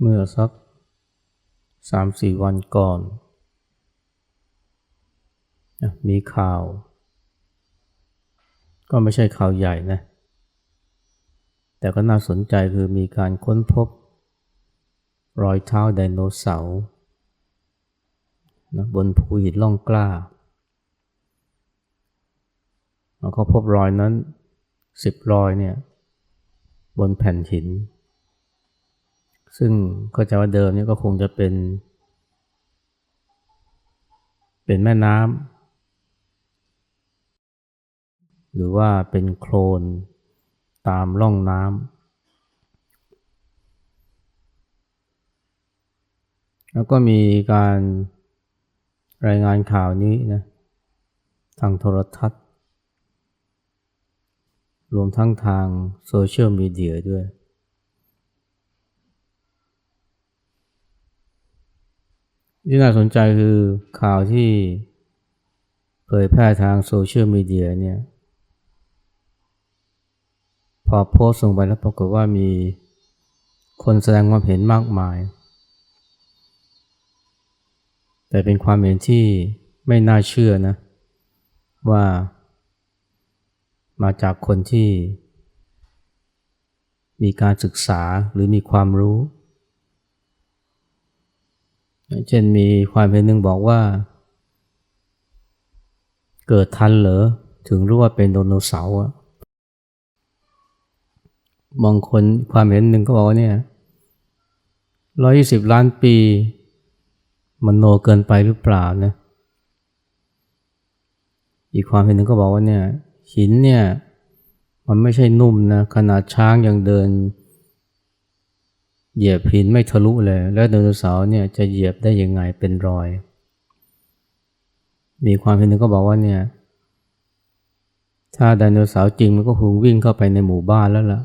เมื่อสักสามสี่วันก่อน มีข่าว ก็ไม่ใช่ข่าวใหญ่นะ แต่ก็น่าสนใจคือมีการค้นพบ รอยเท้าไดโนเสาร์นะบนภูหินล่องกล้าเขาพบรอยนั้นสิบรอยเนี่ย บนแผ่นหิน ซึ่งก็จะว่าเดิมนี่ก็คงจะเป็น เป็นแม่น้ำหรือว่าเป็นโคลนตามร่องน้ำแล้วก็มีการรายงานข่าวนี้นะทางโทรทัศน์ รวมทั้งทางโซเชียลมีเดียด้วย ที่น่าสนใจคือข่าวที่เผยแพร่ทางโซเชียลมีเดียเนี่ยพอโพสต์ลงไปแล้วปรากฏว่ามีคนแสดงความเห็นมากมาย แต่เป็นความเห็นที่ไม่น่าเชื่อนะ ว่ามาจากคนที่มีการศึกษาหรือมีความรู้ เช่นมีความเห็นหนึ่งบอกว่า เกิดทันเหรอถึงรู้ว่าเป็นไดโนเสาร์อะบางคนความเห็นหนึ่งก็บอกว่าเนี่ยร้อยี่สิบล้านปี มันโนเกินไปหรือเปล่านะ อีกความเห็นหนึ่งก็บอกว่าเนี่ยหินเนี่ย มันไม่ใช่นุ่มนะขนาดช้างยังเดิน เหยียบหินไม่ทะลุเลย แล้วไดโนเสาร์เนี่ยจะเหยียบได้ยังไงเป็นรอย มีความเห็นหนึ่งก็บอกว่าเนี่ย ถ้าไดโนเสาร์จริงมันก็คงวิ่งเข้าไปในหมู่บ้านแล้วล่ะ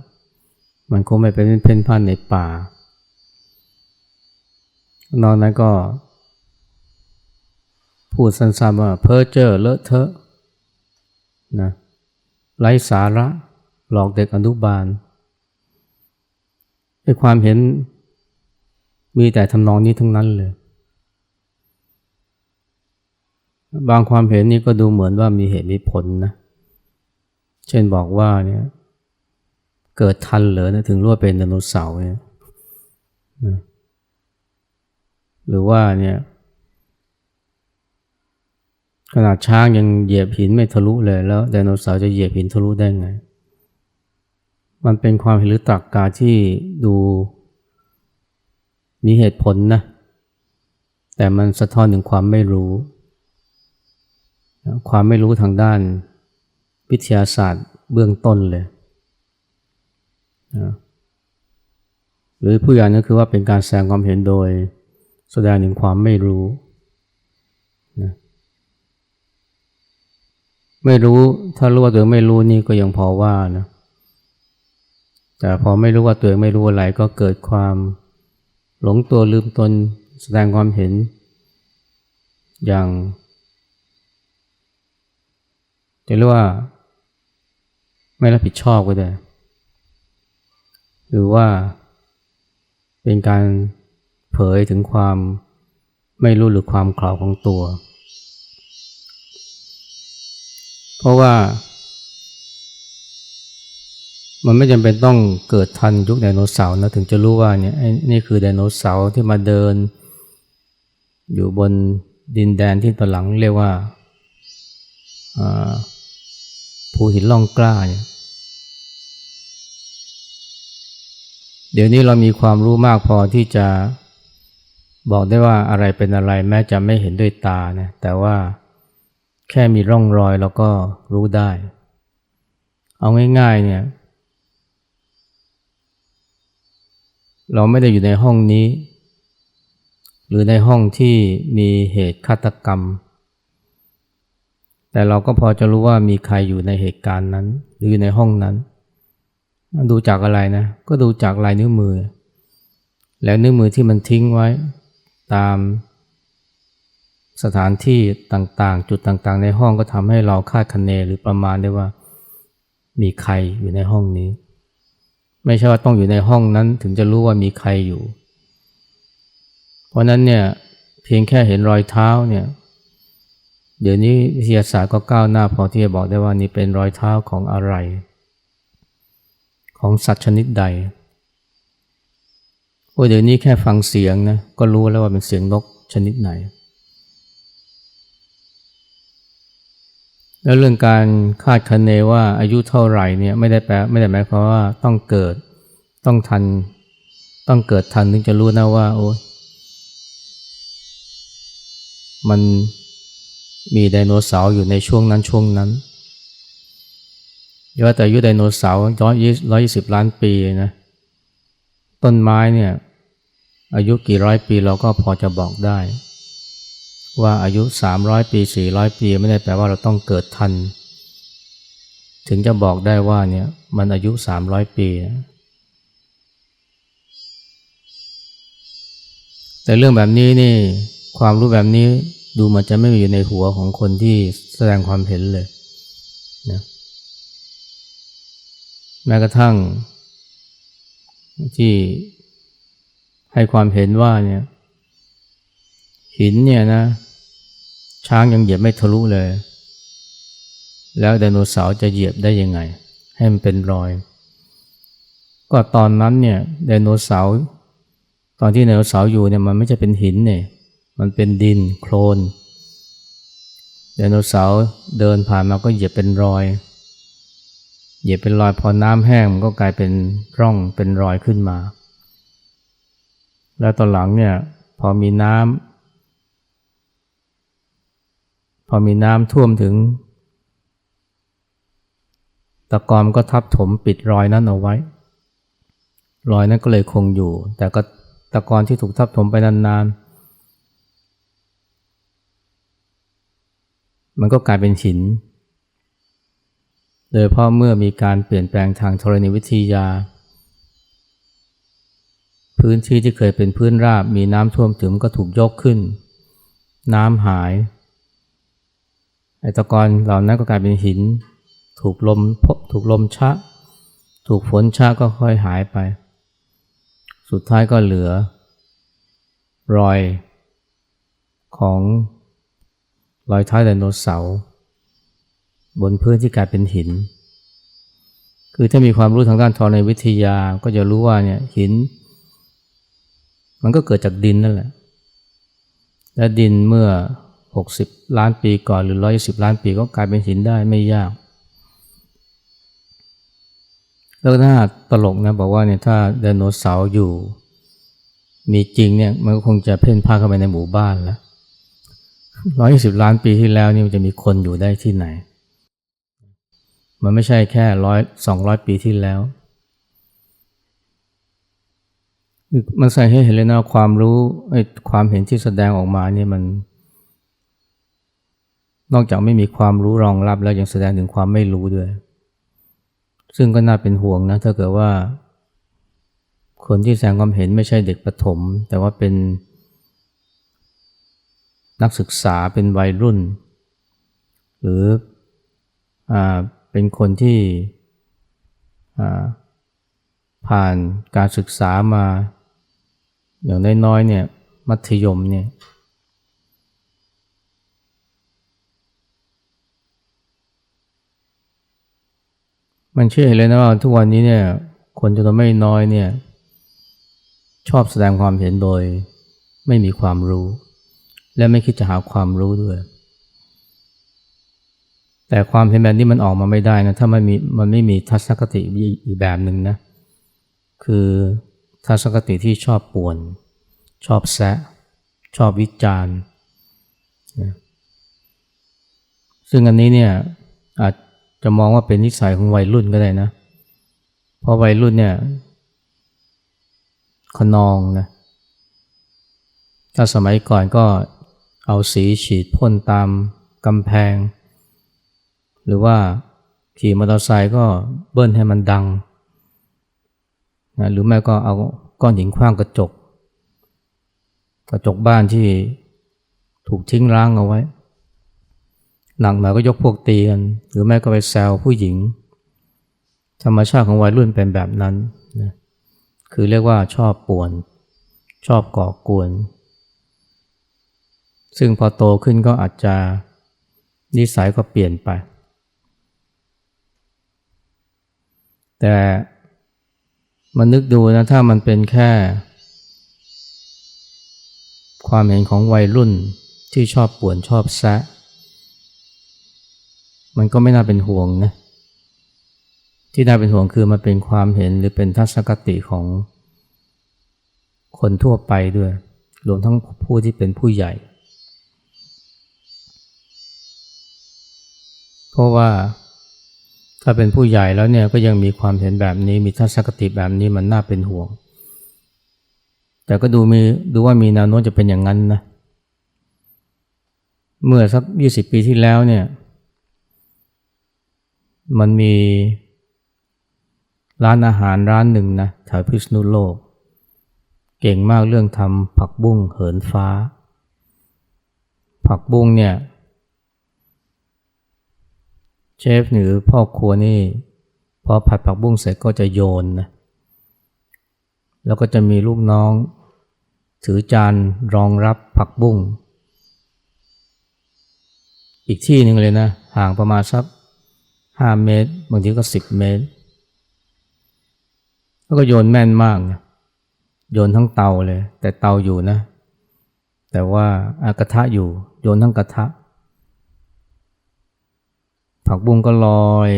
มันคงไม่ไปเป็นเพ่นพ่านในป่า นอกนั้นก็ พูดสั้นๆว่าเพ้อเจ้อเลอะเทอะนะไร้สาระหลอกเด็กอนุบาล ไอ้ความเห็นมีแต่ทำนองนี้ทั้งนั้นเลย บางความเห็นนี้ก็ดูเหมือนว่ามีเหตุมีผลนะ เช่นบอกว่าเนี่ยเกิดทันเหรอนะถึงรู้ว่าเป็นไดโนเสาร์เนี่ยนะหรือว่าเนี่ยขนาดช้างยังเหยียบหินไม่ทะลุเลยแล้วไดโนเสาร์จะเหยียบหินทะลุได้ไง มันเป็นความเห็นหรือตรรกกาที่ดูมีเหตุผลนะ แต่มันสะท้อนถึงความไม่รู้ ความไม่รู้ทางด้านวิทยาศาสตร์เบื้องต้นเลยนะหรือผู้อย่างนั้นคือว่าเป็นการแสดงความเห็นโดย แสดงถึงความไม่รู้นะไม่รู้ถ้ารู้ว่าตัวเอไม่รู้นี่ก็ยังพอว่านะ แต่พอไม่รู้ว่าตัวเองไม่รู้อะไรก็เกิดความหลงตัวลืมตนแสดงความเห็น อย่างจะเรียกว่า ไม่รับผิดชอบก็ได้หรือว่าเป็นการเผยถึงความไม่รู้หรือความขลาของตัว เพราะว่า มันไม่จำเป็นต้องเกิดทันยุคไดโนเสาร์นะถึงจะรู้ว่าเนี่ยนี่คือไดโนเสาร์ที่มาเดิน อยู่บนดินแดนที่ตอนหลังเรียกว่าภูหินล่องกล้าเนี่ยเดี๋ยวนี้เรามีความรู้มากพอที่จะบอกได้ว่าอะไรเป็นอะไรแม้จะไม่เห็นด้วยตานะแต่ว่าแค่มีร่องรอยเราก็รู้ได้ เอาง่ายๆเนี่ย เราไม่ได้อยู่ในห้องนี้ หรือในห้องที่มีเหตุฆาตกรรม แต่เราก็พอจะรู้ว่ามีใครอยู่ในเหตุการณ์นั้น หรืออยู่ในห้องนั้น ดูจากอะไรนะ ก็ดูจากลายนิ้วมือ แล้วนิ้วมือที่มันทิ้งไว้ตามสถานที่ต่างๆ จุดต่างๆ ในห้องก็ทำให้เราคาดคะเนหรือประมาณได้ว่า มีใครอยู่ในห้องนี้ ไม่ใช่ว่าต้องอยู่ในห้องนั้นถึงจะรู้ว่ามีใครอยู่ เพราะนั้นเนี่ยเพียงแค่เห็นรอยเท้าเนี่ย เดี๋ยวนี้วิทยาศาสตร์ก็ก้าวหน้าพอที่จะบอกได้ว่านี่เป็นรอยเท้าของอะไร ของสัตว์ชนิดใดโอ้เดี๋ยวนี้แค่ฟังเสียงนะก็รู้แล้วว่าเป็นเสียงนกชนิดไหน แล้วเรื่องการคาดคะเนว่าอายุเท่าไหร่เนี่ยไม่ได้แปลไม่ได้หมายความว่าต้องเกิดต้องทัน ต้องเกิดทันถึงจะรู้นะว่าโอ้มันมีไดโนเสาร์อยู่ในช่วงนั้นช่วงนั้นย่าว่าแต่อายุไดโนเสาร์ย้อนร้อยยี่สิบล้านปีนะต้นไม้เนี่ยอายุกี่ร้อยปีเราก็พอจะบอกได้ ว่าอายุสามร้อยปีสี่ร้อยปี ไม่ได้แปลว่าเราต้องเกิดทัน ถึงจะบอกได้ว่าเนี่ยมันอายุสามร้อยปี แต่เรื่องแบบนี้นี่ความรู้แบบนี้ดูมันจะไม่มีอยู่ในหัวของคนที่แสดงความเห็นเลยนะแม้กระทั่งที่ให้ความเห็นว่าเนี่ย หินเนี่ยนะ ช้างยังเหยียบไม่ทะลุเลย แล้วไดโนเสาร์จะเหยียบได้ยังไง ให้มันเป็นรอย ก็ตอนนั้นเนี่ยไดโนเสาร์ตอนที่ไดโนเสาร์อยู่เนี่ยมันไม่ใช่เป็นหินเนี่ยมันเป็นดินโคลนไดโนเสาร์เดินผ่านมาก็เหยียบเป็นรอย เหยียบเป็นรอยพอน้ำแห้งมันก็กลายเป็นร่องเป็นรอยขึ้นมา แล้วตอนหลังเนี่ยพอมีน้ำ พอมีน้ำท่วมถึง ตะกอนก็ทับถมปิดรอยนั้นเอาไว้ รอยนั้นก็เลยคงอยู่ แต่ก็ตะกอนที่ถูกทับถมไปนานๆ มันก็กลายเป็นหิน โดยเพราะเมื่อมีการเปลี่ยนแปลงทางธรณีวิทยา พื้นที่ที่เคยเป็นพื้นราบมีน้ำท่วมถึงก็ถูกยกขึ้น น้ำหาย ไอตะกอนเหล่านั้นก็กลายเป็นหิน ถูกลมถูกลมชะ ถูกฝนชะก็ค่อยหายไป สุดท้ายก็เหลือ รอยของรอยเท้าไดโนเสาร์บนพื้นที่กลายเป็นหิน คือถ้ามีความรู้ทางด้านธรณีวิทยาก็จะรู้ว่าเนี่ยหิน มันก็เกิดจากดินนั่นแหละ และดินเมื่อ 60 ล้านปีก่อนหรือ 120 ล้านปีก็กลายเป็นหินได้ไม่ยาก แล้วถ้าตลกนะบอกว่าเนี่ยถ้าไดโนเสาร์อยู่มีจริงเนี่ยมันก็คงจะเพ่นพ่านเข้าไปในหมู่บ้านแล้วร้อยสิบล้านปีที่แล้วนี่มันจะมีคนอยู่ได้ที่ไหน มันไม่ใช่แค่ร้อยสองร้อยปีที่แล้ว มันใส่ให้เห็นเลยนะความรู้ความเห็นที่แสดงออกมาเนี่ยมัน นอกจากไม่มีความรู้รองรับแล้วยังแสดงถึงความไม่รู้ด้วย ซึ่งก็น่าเป็นห่วงนะถ้าเกิดว่า คนที่แสดงความเห็นไม่ใช่เด็กประถม แต่ว่าเป็น นักศึกษาเป็นวัยรุ่น หรืออเป็นคนที่ผ่านการศึกษามา อย่างน้อยๆเนี่ยมัธยมเนี่ย มันเชื่อเลยนะว่าทุกวันนี้เนี่ย คนจำนวนไม่น้อยเนี่ย ชอบแสดงความเห็นโดยไม่มีความรู้ และไม่คิดจะหาความรู้ด้วย แต่ความเห็นแบบนี้มันออกมาไม่ได้นะถ้ามันมีมันไม่มีทัศนคติอีกแบบหนึ่งนะ คือทัศนคติที่ชอบป่วน ชอบแซะ ชอบวิจารณ์ซึ่งอันนี้เนี่ยอาจ จะมองว่าเป็นนิสัยของวัยรุ่นก็ได้นะ เพราะวัยรุ่นเนี่ยขนองนะ ถ้าสมัยก่อนก็เอาสีฉีดพ่นตามกำแพง หรือว่าขี่มอเตอร์ไซค์ก็เบิ้ลให้มันดังนะหรือแม่ก็เอาก้อนหินคว้างกระจก กระจกบ้านที่ถูกทิ้งร้างเอาไว้ หนักหน่อยก็ยกพวกตีกัน หรือแม่ก็ไปแซวผู้หญิง ธรรมชาติของวัยรุ่นเป็นแบบนั้นนะคือเรียกว่าชอบป่วน ชอบก่อกวน ซึ่งพอโตขึ้นก็อาจจะนิสัยก็เปลี่ยนไป แต่มันนึกดูนะถ้ามันเป็นแค่ ความเห็นของวัยรุ่นที่ชอบป่วนชอบแซะ มันก็ไม่น่าเป็นห่วงนะที่น่าเป็นห่วงคือมันเป็นความเห็นหรือเป็นทัศนคติของคนทั่วไปด้วยรวมทั้งผู้ที่เป็นผู้ใหญ่ เพราะว่าถ้าเป็นผู้ใหญ่แล้วเนี่ยก็ยังมีความเห็นแบบนี้มีทัศนคติแบบนี้มันน่าเป็นห่วง แต่ก็ดูมีดูว่ามีแนวโน้มจะเป็นอย่างนั้นนะเมื่อสักยี่สิบปีที่แล้วเนี่ย มันมีร้านอาหารร้านหนึ่งนะแถวพิษณุโลก เก่งมากเรื่องทำผักบุ้งเหินฟ้า ผักบุ้งเนี่ย เชฟหรือพ่อครัวนี่พอผัดผักบุ้งเสร็จก็จะโยนนะแล้วก็จะมีลูกน้อง ถือจานรองรับผักบุ้งอีกที่หนึ่งเลยนะ ห่างประมาณสัก ห้าเมตร บางทีก็สิบเมตร แล้วก็โยนแม่นมากนะโยนทั้งเตาเลย แต่เตาอยู่นะ แต่ว่าอากระทะอยู่ โยนทั้งกระทะ ผักบุ้งก็ลอย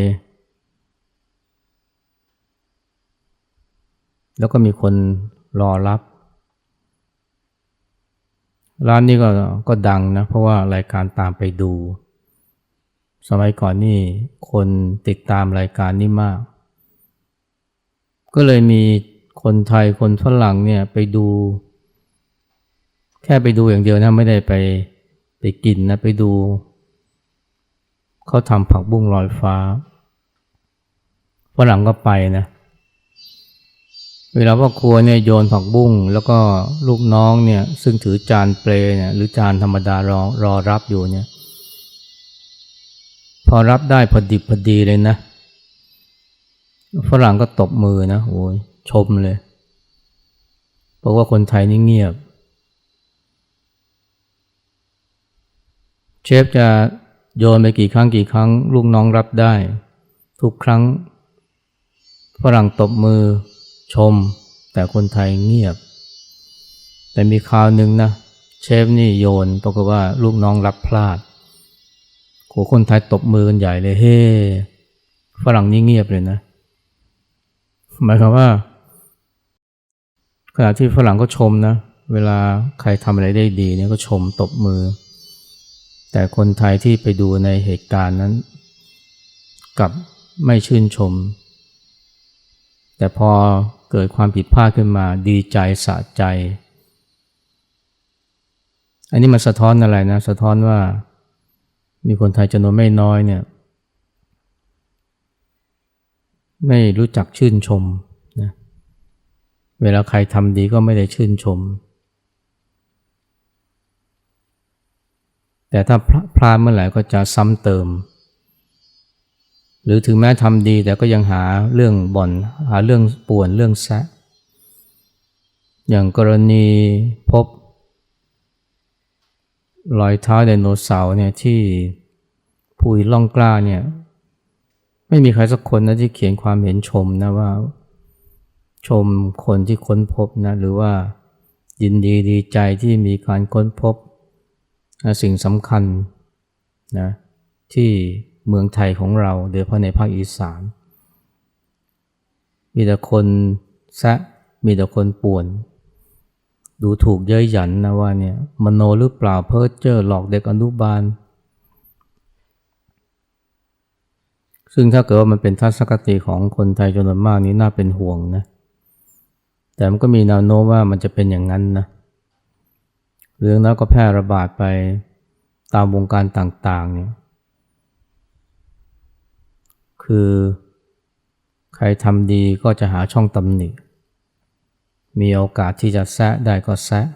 แล้วก็มีคนรอรับ ร้านนี้ก็ก็ดังนะ เพราะว่ารายการตามไปดู สมัยก่อนนี่คนติดตามรายการนี้มาก ก็เลยมีคนไทยคนฝรั่งเนี่ยไปดู แค่ไปดูอย่างเดียวนะไม่ได้ไปไปกินนะไปดู เขาทำผักบุ้งลอยฟ้าฝรั่งก็ไปนะเวลาพ่อครัวเนี่ยโยนผักบุ้งแล้วก็ลูกน้องเนี่ยซึ่งถือจานเปลเนี่ยหรือจานธรรมดารอรอรับอยู่เนี่ย อรับได้พอดิบพอดีเลยนะ ฝรั่งก็ตบมือนะโอ้ยชมเลยเพราะว่าคนไทยนี่เงียบ เชฟจะโยนไปกี่ครั้งกี่ครั้ง ลูกน้องรับได้ ทุกครั้ง ฝรั่งตบมือชม แต่คนไทยเงียบ แต่มีคราวหนึ่งนะ เชฟนี่โยนปรากฏว่าลูกน้องรับพลาด โหคนไทยตบมือกันใหญ่เลยเฮ้ฝรั่งนี่เงียบเลยนะ หมายความว่า ขณะที่ฝรั่งก็ชมนะ เวลาใครทำอะไรได้ดีเนี่ยก็ชมตบมือ แต่คนไทยที่ไปดูในเหตุการณ์นั้นกลับไม่ชื่นชม แต่พอเกิดความผิดพลาดขึ้นมาดีใจสะใจ อันนี้มันสะท้อนอะไรนะ สะท้อนว่า มีคนไทยจำนวนไม่น้อยเนี่ยไม่รู้จักชื่นชมนะเวลาใครทำดีก็ไม่ได้ชื่นชม แต่ถ้าพลาดเมื่อไหร่ก็จะซ้ำเติม หรือถึงแม้ทำดีแต่ก็ยังหาเรื่องบ่อน หาเรื่องป่วนเรื่องแซะอย่างกรณีพบ รอยเท้าไดโนเสาร์เนี่ยที่ภูหินล่องกล้าเนี่ยไม่มีใครสักคนนะที่เขียนความเห็นชมนะว่า ชมคนที่ค้นพบนะหรือว่ายินดีดีใจที่มีการค้นพบสิ่งสำคัญนะที่เมืองไทยของเราโดยเฉพาะในภาคอีสาน มีแต่คนแซะมีแต่คนป่วน ดูถูกเย้ยหยันนะว่าเนี่ยมโนหรือเปล่าเพ้อเจ้อหลอกเด็กอนุบาล ซึ่งถ้าเกิดว่ามันเป็นทัศนคติของคนไทยจำนวนมากนี้น่าเป็นห่วงนะแต่มันก็มีแนวโน้มว่ามันจะเป็นอย่างนั้นนะเรื่องนั้นก็แพร่ระบาดไปตามวงการต่างๆเนี่ยคือใครทำดีก็จะหาช่องตำหนิ มีโอกาสที่จะแซะได้ก็แซะ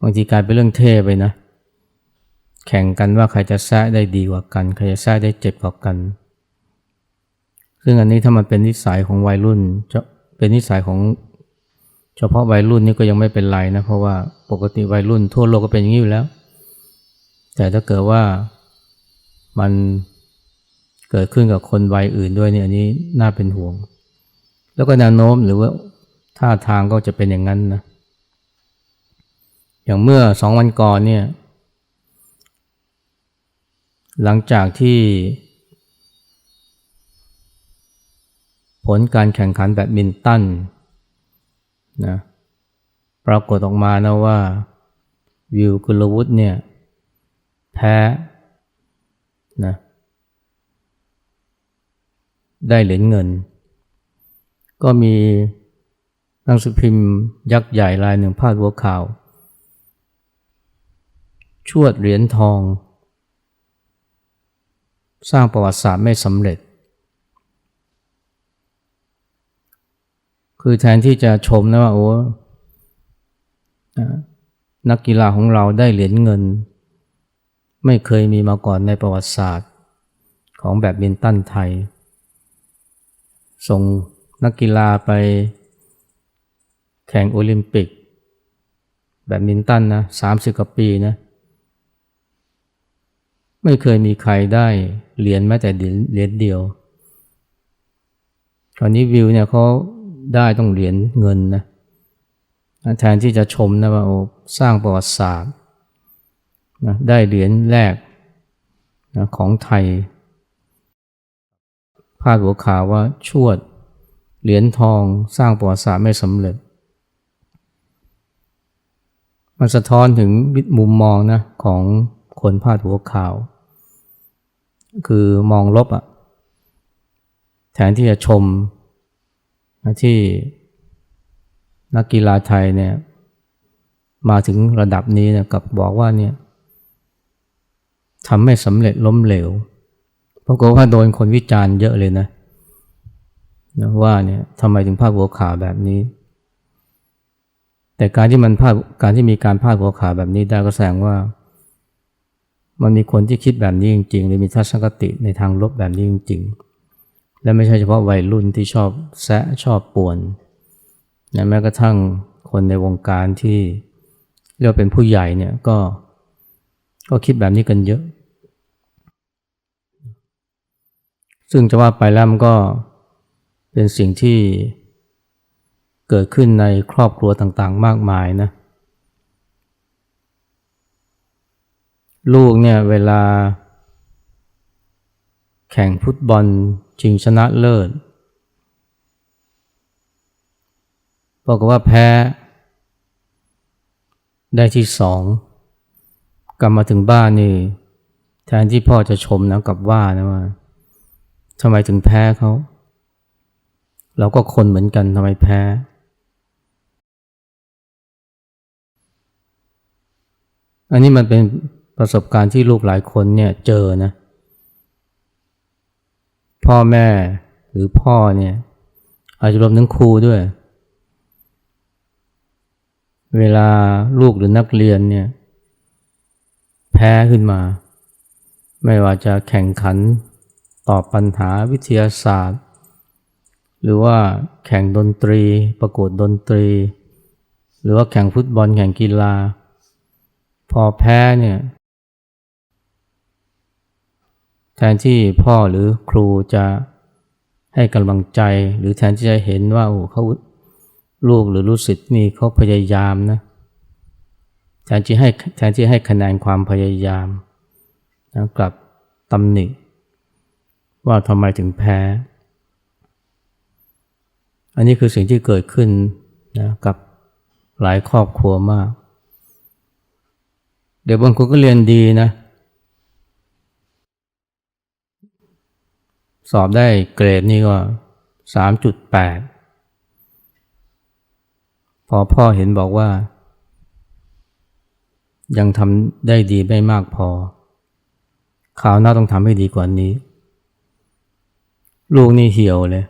บางทีกลายเป็นเรื่องเท่ไปนะ แข่งกันว่าใครจะแซะได้ดีกว่ากัน ใครจะแซะได้เจ็บกว่ากัน ซึ่งอันนี้ถ้ามันเป็นนิสัยของวัยรุ่นจะเป็นนิสัยของเฉพาะวัยรุ่นนี่ก็ยังไม่เป็นไรนะเพราะว่าปกติวัยรุ่นทั่วโลกก็เป็นอย่างนี้อยู่แล้ว แต่ถ้าเกิดว่ามันเกิดขึ้นกับคนวัยอื่นด้วยเนี่ยอันนี้น่าเป็นห่วง แล้วก็แนวโน้มหรือว่า ท่าทางก็จะเป็นอย่างนั้นนะ อย่างเมื่อสองวันก่อนเนี่ย หลังจากที่ ผลการแข่งขันแบดมินตันนะปรากฏออกมานะว่า วิวกุลวุฒิเนี่ย แพ้นะได้เหรียญเงิน ก็มี นังสือพิมพ์ยักษ์ใหญ่รายหนึ่งพาดหัวข่าว ชวดเหรียญทอง สร้างประวัติศาสตร์ไม่สำเร็จ คือแทนที่จะชมนะว่าโอ้นักกีฬาของเราได้เหรียญเงิน ไม่เคยมีมาก่อนในประวัติศาสตร์ของแบบบินตันไทย ส่งนักกีฬาไป แข่งโอลิมปิก แบบมินตันนะสามสิบกว่าปีนะไม่เคยมีใครได้เหรียญแม้แต่เหรียญเดียว คราวนี้วิวเนี่ยเขาได้ต้องเหรียญเงินนะแทนที่จะชมนะว่าโอ้สร้างประวัติศาสตร์นะได้เหรียญแรกนะของไทย พาดหัวข่าวว่าชวดเหรียญทองสร้างประวัติศาสตร์ไม่สำเร็จ มันสะท้อนถึงมุมมองนะของคนพาดหัวข่าว คือมองลบอะ่ะแทนที่จะชมที่นักกีฬาไทยเนี่ยมาถึงระดับนี้นะกับบอกว่าเนี่ยทำไม่สำเร็จล้มเหลวเพราะว่าโดนคนวิจารณ์เยอะเลยนะนะว่าเนี่ยทำไมถึงพาดหัวข่าวแบบนี้ แต่การที่มันพาดการที่มีการพาดหัวข่าวแบบนี้ได้ก็แสดงว่า มันมีคนที่คิดแบบนี้จริงๆหรือมีทัศนคติในทางลบแบบนี้จริงๆ และไม่ใช่เฉพาะวัยรุ่นที่ชอบแซะชอบป่วนนะแม้กระทั่งคนในวงการที่เรียกเป็นผู้ใหญ่เนี่ยก็ก็คิดแบบนี้กันเยอะ ซึ่งจะว่าไปแล้วมันก็เป็นสิ่งที่ เกิดขึ้นในครอบครัวต่างๆ มากมายนะ ลูกเนี่ยเวลา แข่งฟุตบอลชิงชนะเลิศบอกว่าแพ้ ได้ที่สองกลับมาถึงบ้านนี่แทนที่พ่อจะชมนะกับว่านะว่าทำไมถึงแพ้เขา เราก็คนเหมือนกันทำไมแพ้ อันนี้มันเป็นประสบการณ์ที่ลูกหลายคนเนี่ยเจอนะ พ่อแม่หรือพ่อเนี่ยอาจจะรวมถึงครูด้วย เวลาลูกหรือนักเรียนเนี่ยแพ้ขึ้นมา ไม่ว่าจะแข่งขันตอบปัญหาวิทยาศาสตร์ หรือว่าแข่งดนตรี ประกวดดนตรี หรือว่าแข่งฟุตบอลแข่งกีฬา พอแพ้เนี่ย แทนที่พ่อหรือครูจะให้กำลังใจ หรือแทนที่จะเห็นว่าโอ้เขาลูกหรือลูกศิษย์นี่เขาพยายามนะแทนที่ให้แทนที่ให้คะแนนความพยายามนะกลับตำหนิ ว่าทำไมถึงแพ้ อันนี้คือสิ่งที่เกิดขึ้นนะกับหลายครอบครัวมาก เดี๋ยวบางคนก็เรียนดีนะ สอบได้เกรดนี่ก็สามจุดแปดพอพ่อเห็นบอกว่า ยังทำได้ดีไม่มากพอคราวหน้าต้องทำให้ดีกว่านี้ ลูกนี่เหี่ยวเลย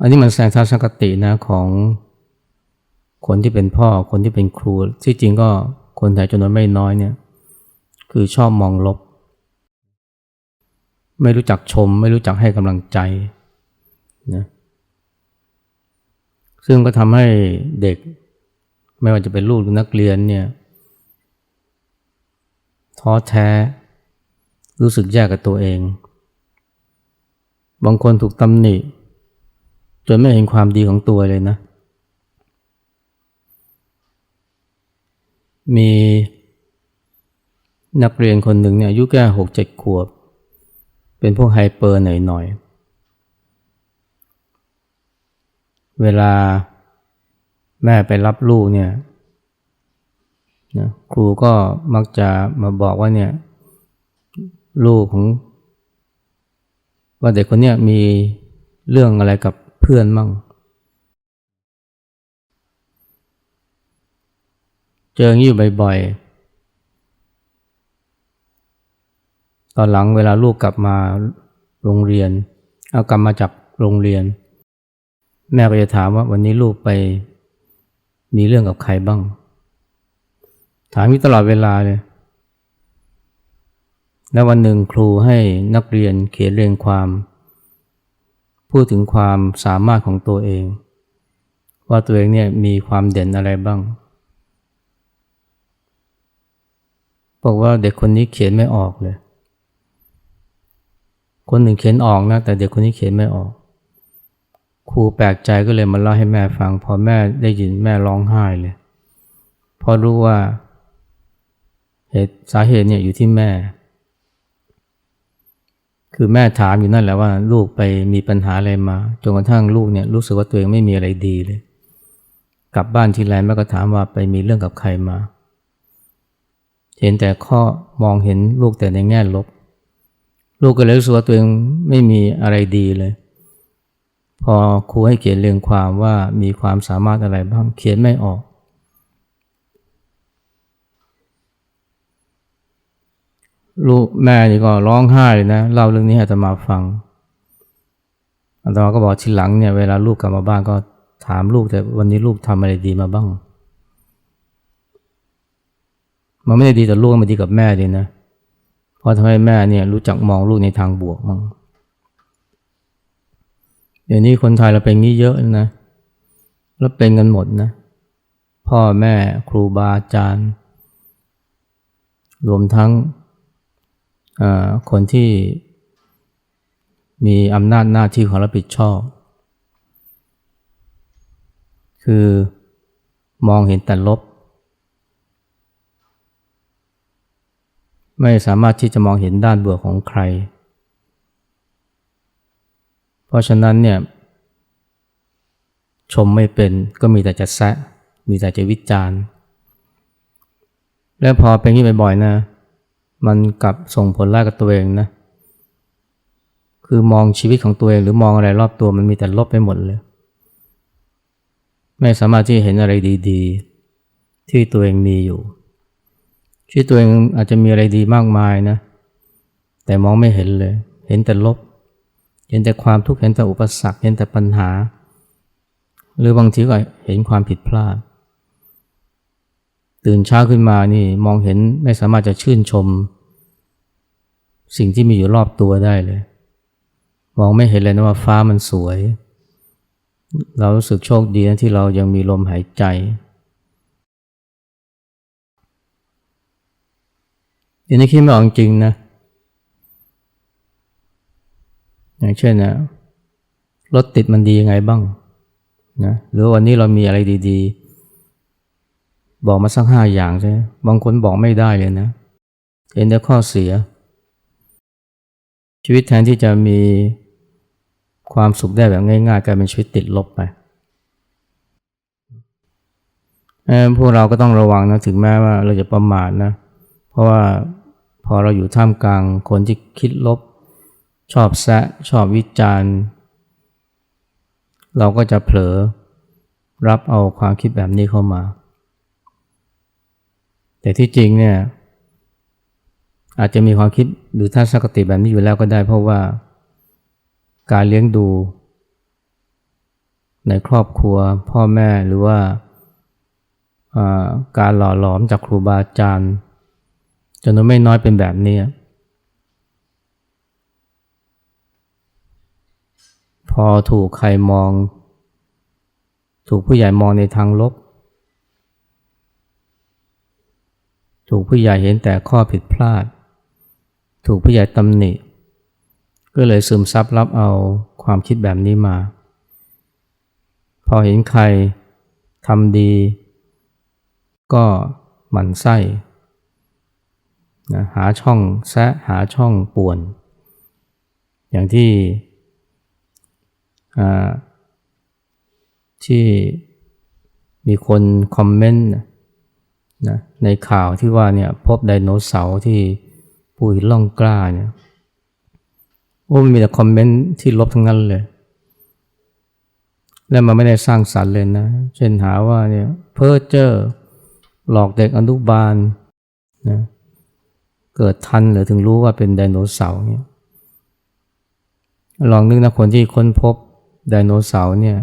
อันนี้มันแสดงทัศนคตินะของ คนที่เป็นพ่อคนที่เป็นครูที่จริงก็คนไทยจำนวนไม่น้อยเนี่ย คือชอบมองลบ ไม่รู้จักชม ไม่รู้จักให้กำลังใจนะซึ่งก็ทำให้เด็ก ไม่ว่าจะเป็นลูกหรือนักเรียนเนี่ยท้อแท้ รู้สึกแย่กับตัวเอง บางคนถูกตำหนิจนไม่เห็นความดีของตัวเลยนะ มีนักเรียนคนหนึ่งเนี่ยอายุแค่หกเจ็ดขวบ เป็นพวกไฮเปอร์หน่อยๆ เวลาแม่ไปรับลูกเนี่ยนะครูก็มักจะมาบอกว่าเนี่ยลูกของ ว่าเด็กคนเนี้ยมีเรื่องอะไรกับเพื่อนมั่ง เจออย่างนี้อยู่บ่อยๆ ตอนหลังเวลาลูกกลับมาโรงเรียน เอากลับมาจากโรงเรียน แม่ก็จะถามว่าวันนี้ลูกไปมีเรื่องกับใครบ้าง ถามอยู่ตลอดเวลาเลยแล้ววันหนึ่งครูให้นักเรียนเขียนเรียงความ พูดถึงความสามารถของตัวเอง ว่าตัวเองเนี่ยมีความเด่นอะไรบ้าง บอกว่าเด็กคนนี้เขียนไม่ออกเลย คนหนึ่งเขียนออกนะ แต่เด็กคนนี้เขียนไม่ออก ครูแปลกใจก็เลยมาเล่าให้แม่ฟัง พอแม่ได้ยินแม่ร้องไห้เลย เพราะรู้ว่าเหตุสาเหตุเนี่ยอยู่ที่แม่ คือแม่ถามอยู่นั่นแหละว่า ลูกไปมีปัญหาอะไรมา จนกระทั่งลูกเนี่ยรู้สึกว่าตัวเองไม่มีอะไรดีเลย กลับบ้านทีไรแม่ก็ถามว่าไปมีเรื่องกับใครมา เห็นแต่ข้อมองเห็นลูกแต่ในแง่ลบ ลูกก็เลยรู้สึกว่าตัวเองไม่มีอะไรดีเลย พอครูให้เขียนเรียงความว่ามีความสามารถอะไรบ้างเขียนไม่ออก ลูกแม่นี่ก็ร้องไห้เลยนะเล่าเรื่องนี้ให้อาตมาฟังอาตมาก็บอกทีหลังเนี่ยเวลาลูกกลับมาบ้านก็ถามลูกแต่วันนี้ลูกทำอะไรดีมาบ้าง มันไม่ได้ดีแต่ลูกมันดีกับแม่ดีนะเพราะทำให้แม่เนี่ยรู้จักมองลูกในทางบวกมั่งเดี๋ยวนี้คนไทยเราเป็นงี้เยอะนะแล้วเป็นกันหมดนะ พ่อแม่ครูบาอาจารย์ รวมทั้งคนที่มีอำนาจหน้าที่ของรับผิดชอบ คือมองเห็นแต่ลบ ไม่สามารถที่จะมองเห็นด้านบวกของใคร เพราะฉะนั้นเนี่ยชมไม่เป็นก็มีแต่จะแซะ มีแต่จะวิจารณ์ และพอเป็นที่บ่อยๆนะ มันกลับส่งผลร้ายกับตัวเองนะ คือมองชีวิตของตัวเองหรือมองอะไรรอบตัวมันมีแต่ลบไปหมดเลย ไม่สามารถที่เห็นอะไรดี ๆ ที่ตัวเองมีอยู่ ชีวิตตัวเองอาจจะมีอะไรดีมากมายนะ แต่มองไม่เห็นเลย เห็นแต่ลบ เห็นแต่ความทุกข์ เห็นแต่อุปสรรค เห็นแต่ปัญหา หรือบางทีก็เห็นความผิดพลาด ตื่นเช้าขึ้นมานี่มองเห็นไม่สามารถจะชื่นชม สิ่งที่มีอยู่รอบตัวได้เลย มองไม่เห็นเลยนะว่าฟ้ามันสวย เรารู้สึกโชคดีนะที่เรายังมีลมหายใจ เดี๋ยวนี้คิดไม่ออกจริงนะ อย่างเช่นนะรถติดมันดียังไงบ้างนะหรือวันนี้เรามีอะไรดีๆ บอกมาสักห้าอย่างใช่ไหมบางคนบอกไม่ได้เลยนะ เห็นแต่ข้อเสีย ชีวิตแทนที่จะมีความสุขได้แบบง่ายๆกลายเป็นชีวิตติดลบไปพวกเราก็ต้องระวังนะถึงแม้ว่าเราจะประมาทนะ เพราะว่า พอเราอยู่ท่ามกลางคนที่คิดลบ ชอบแซะชอบวิจารณ์ เราก็จะเผลอรับเอาความคิดแบบนี้เข้ามา แต่ที่จริงเนี่ยอาจจะมีความคิดหรือทัศนคติแบบนี้อยู่แล้วก็ได้ เพราะว่าการเลี้ยงดู ในครอบครัวพ่อแม่หรือว่าการหล่อหลอมจากครูบาอาจารย์ จำนวนไม่น้อยเป็นแบบนี้ พอถูกใครมอง ถูกผู้ใหญ่มองในทางลบ ถูกผู้ใหญ่เห็นแต่ข้อผิดพลาด ถูกผู้ใหญ่ตำหนิ ก็เลยซึมซับรับเอาความคิดแบบนี้มา พอเห็นใครทำดี ก็หมั่นไส้ นะหาช่องแซะหาช่องป่วน อย่างที่ที่มีคนคอมเมนต์นะในข่าวที่ว่าเนี่ยพบไดโนเสาร์ที่ปูหินล่องกล้าเนี่ยโอ้มันมีแต่คอมเมนต์ที่ลบทั้งนั้นเลย และมันไม่ได้สร้างสรรค์เลยนะ เช่นหาว่าเนี่ยเพ้อเจ้อหลอกเด็กอนุบาลนะ เกิดทันหรือถึงรู้ว่าเป็นไดโนเสาร์เนี่ยลองนึกนะคนที่ค้นพบไดโนเสาร์เนี่ย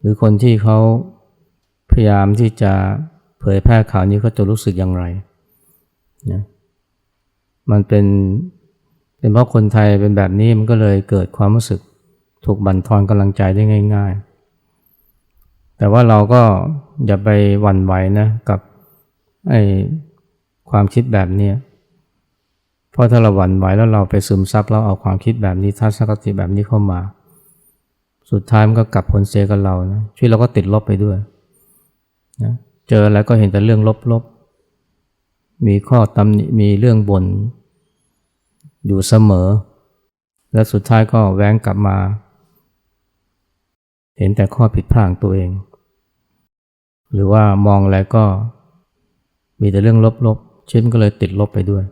หรือคนที่เขาพยายามที่จะเผยแพร่ข่าวนี้เขาจะรู้สึกอย่างไรนะมันเป็นเป็นเพราะคนไทยเป็นแบบนี้มันก็เลยเกิดความรู้สึกถูกบั่นทอนกำลังใจได้ง่าย ๆ แต่ว่าเราก็อย่าไปหวั่นไหวนะกับไอ้ ความคิดแบบเนี้ยเพราะถ้าเราหวั่นไหวแล้วเราไปซึมซับแล้วเอาความคิดแบบนี้ทัศนคติแบบนี้เข้ามา สุดท้ายมันก็กลับผลเสียกับเรานะชีวิตเราก็ติดลบไปด้วยนะเจออะไรก็เห็นแต่เรื่องลบๆ มีข้อตำหนิมีเรื่องบน่นอยู่เสมอ และสุดท้ายก็แว้งกลับมา เห็นแต่ข้อผิดพลาดตัวเอง หรือว่ามองอะไรก็มีแต่เรื่องลบๆ ชีวิตมันก็เลยติดลบไปด้วย